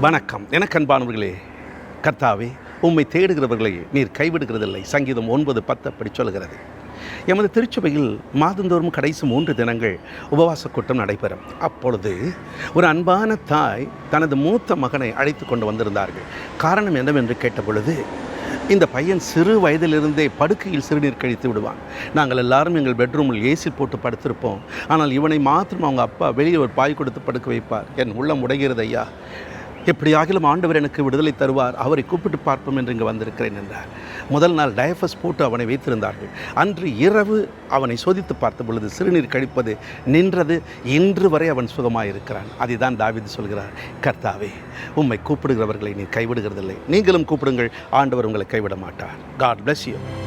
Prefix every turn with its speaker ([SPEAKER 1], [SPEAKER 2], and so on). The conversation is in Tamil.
[SPEAKER 1] வணக்கம். எனக்கு அன்பானவர்களே கர்த்தாவே உம்மை தேடுகிறவர்களை நீர் கைவிடுகிறதில்லை. சங்கீதம் ஒன்பது பத்து அப்படி சொல்கிறது எமது திருச்சபையில் மாதந்தோறும் கடைசி மூன்று தினங்கள் உபவாச கூட்டம் நடைபெறும். அப்பொழுது ஒரு அன்பான தாய் தனது மூத்த மகனை அழைத்து கொண்டு வந்திருந்தார்கள். காரணம் என்னவென்று கேட்டபொழுது இந்த பையன் சிறு வயதிலிருந்தே படுக்கையில் சிறுநீர் கழித்து விடுவான். நாங்கள் எல்லாரும் எங்கள் பெட்ரூமில் ஏசி போட்டு படுத்திருப்போம். ஆனால் இவனை மாத்திரம் அவங்க அப்பா வெளியே ஒரு பாய் கொடுத்து படுக்க வைப்பார். என் உள்ளம் உடைகிறது ஐயா. எப்படியாகிலும் ஆண்டவர் எனக்கு விடுதலை தருவார். அவரை கூப்பிட்டு பார்ப்போம் என்று இங்கு வந்திருக்கிறேன் என்றார். முதல் நாள் டயஃபஸ் போட்டு அவனை வைத்திருந்தார்கள். அன்று இரவு அவனை சோதித்து பார்த்த பொழுது சிறுநீர் கழிப்பது நின்றது. இன்று வரை அவன் சுகமாயிருக்கிறான். அதுதான் தாவீது சொல்கிறார். கர்த்தாவே உம்மை கூப்பிடுகிறவர்களை நீ கைவிடுகிறதில்லை. நீங்களும் கூப்பிடுங்கள். ஆண்டவர் உங்களை கைவிட மாட்டார் காட் பிளஸ் யூ